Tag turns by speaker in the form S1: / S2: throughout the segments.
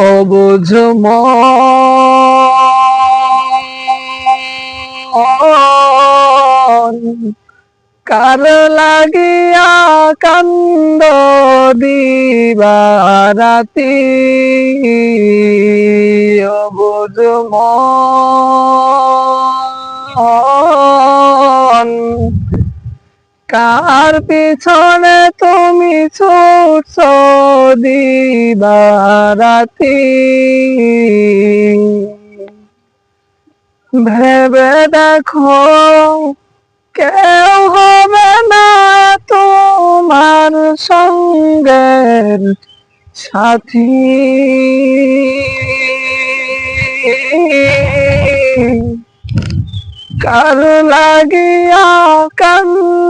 S1: অবুঝ কার লাগিয়া কান্দ দিবারাতি? অবুঝ কার পিছনে তুমি ছুটছ দিবারাতি ভেবে দেখো কেউ হবে না তোমার সঙ্গের সাথী। কার লাগিয়া কান্দ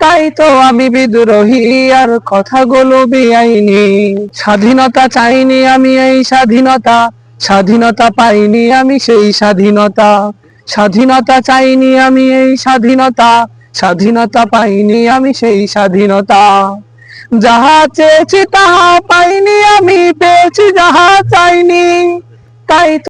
S1: তাই তো আমি বিদ্রোহী, আর কথাগুলো বেআইনি। স্বাধীনতা চাইনি আমি এই স্বাধীনতা স্বাধীনতা পাইনি আমি সেই স্বাধীনতা। স্বাধীনতা চাইনি আমি এই স্বাধীনতা স্বাধীনতা পাইনি আমি সেই স্বাধীনতা। যাহা চেয়েছি তাহা পাইনি আমি, পেয়েছি যাহা চাইনি, তাই